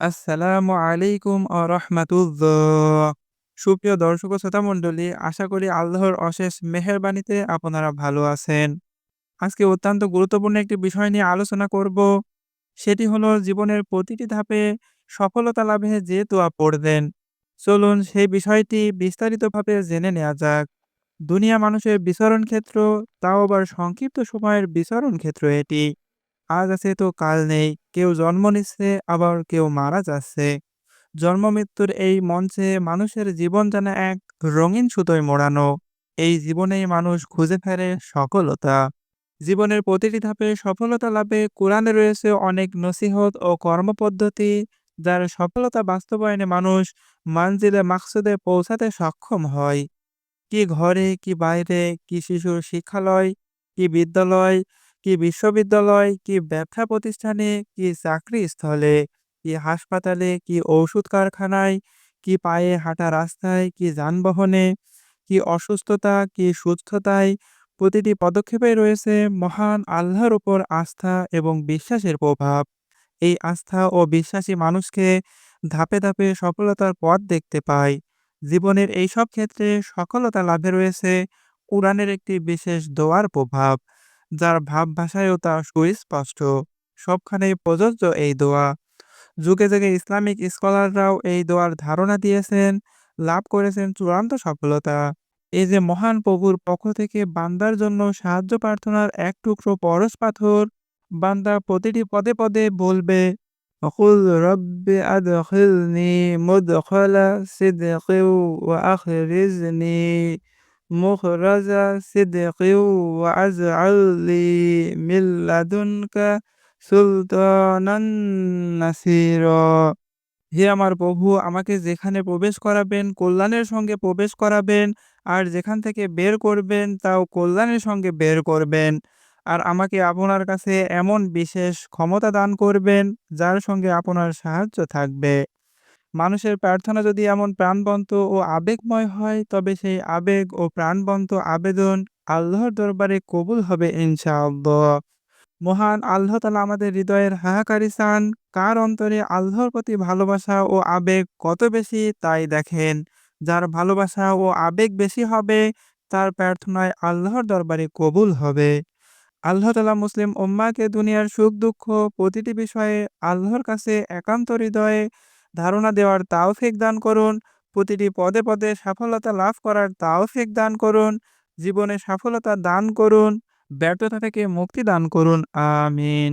আসসালামু আলাইকুম আ রহমাতুল্লাহ। সুপ্রিয় দর্শক শ্রোতা মণ্ডলী, আশা করি আল্লাহর অশেষ মেহেরবানিতে আপনারা ভালো আছেন। আজকে অত্যন্ত গুরুত্বপূর্ণ একটি বিষয় নিয়ে আলোচনা করব। সেটি হলো জীবনের প্রতিটি ধাপে সফলতা লাভে যে দোয়া পড়বেন। চলুন সেই বিষয়টি বিস্তারিতভাবে জেনে নেওয়া যাক। দুনিয়া মানুষের বিচরণ ক্ষেত্র, তাও আবার সংক্ষিপ্ত সময়ের বিচরণ ক্ষেত্র এটি। আজ আছে তো কাল নেই। কেউ জন্ম নিচ্ছে আবার কেউ মারা যাচ্ছে। জন্ম-মৃত্যুর এই মঞ্চে মানুষের জীবন যেন এক রঙিন সুতোয় মোড়ানো। এই জীবনেই মানুষ খুঁজে ফেরে সফলতা। জীবনের প্রতিটি ধাপে সফলতা লাভে কোরআনে রয়েছে অনেক নসিহত ও কর্মপদ্ধতি যার সফলতা বাস্তবায়নে মানুষ মানজিলে মাকসুদে পৌঁছাতে সক্ষম হয়। কি ঘরে, কি বাইরে, কি শিশুর শিক্ষালয়, কি বিদ্যালয়, কি বিশ্ববিদ্যালয়, কি ব্যবসা প্রতিষ্ঠানে, কি চাকরি স্থলে, কি হাসপাতালে, কি ঔষধ কারখানায়, কি পায়ে হাঁটা রাস্তায়, কি যানবাহনে, কি অসুস্থতা, কি সুস্থতায়, প্রতিটি পদক্ষেপে রয়েছে মহান আল্লাহর উপর আস্থা এবং বিশ্বাসের প্রভাব। এই আস্থা ও বিশ্বাসী মানুষকে ধাপে ধাপে সফলতার পথ দেখতে পায়। জীবনের এইসব ক্ষেত্রে সফলতা লাভে রয়েছে কোরআনের একটি বিশেষ দোয়ার প্রভাব, যার ভাব ভাষায়ও তা সুস্পষ্ট। সবখানেই প্রযোজ্য এই দোয়া। যুগে যুগে ইসলামিক স্কলাররাও এই দোয়ার ধারণা দিয়েছেন, লাভ করেছেন চূড়ান্ত সফলতা। এই যে মহান প্রভুর পক্ষ থেকে বান্দার জন্য সাহায্য প্রার্থনার এক টুকরো পরশ পাথর, বান্দা প্রতিটি পদে পদে বলবে অকুল আখরিজনি। مخرج صدق واجعل لي من لدنك سلطانا نصيرا হে আমার প্রভু আমাকে যেখানে প্রবেশ করাবেন কল্যাণের সঙ্গে প্রবেশ করাবেন আর যেখান থেকে বের করবেন তাও কল্যাণের সঙ্গে বের করবেন আর আমাকে আপনার কাছে এমন বিশেষ ক্ষমতা দান করবেন যার সঙ্গে আপনার সাহায্য থাকবে মানুষের প্রার্থনা যদি এমন প্রাণবন্ত ও আবেগময় হয়, তবে সেই আবেগ ও প্রাণবন্ত আবেদন আল্লাহর দরবারে কবুল হবে ইনশাআল্লাহ। মহান আল্লাহ তালা আমাদের হৃদয়ের হাহাকারি চান কার অন্তরে আল্লাহর প্রতি ভালোবাসা ও আবেগ কত বেশি তাই দেখেন। যার ভালোবাসা ও আবেগ বেশি হবে, তার প্রার্থনায় আল্লাহর দরবারে কবুল হবে। আল্লাহ তালা মুসলিম উম্মাকে দুনিয়ার সুখ দুঃখ প্রতিটি বিষয়ে আল্লাহর কাছে একান্ত হৃদয়ে ধারণা দেওয়ার তাওফিক দান করুন। প্রতিটি পদে পদে সফলতা লাভ করার তাওফিক দান করুন। জীবনে সফলতা দান করুন। ব্যর্থতা থেকে মুক্তি দান করুন। আমিন।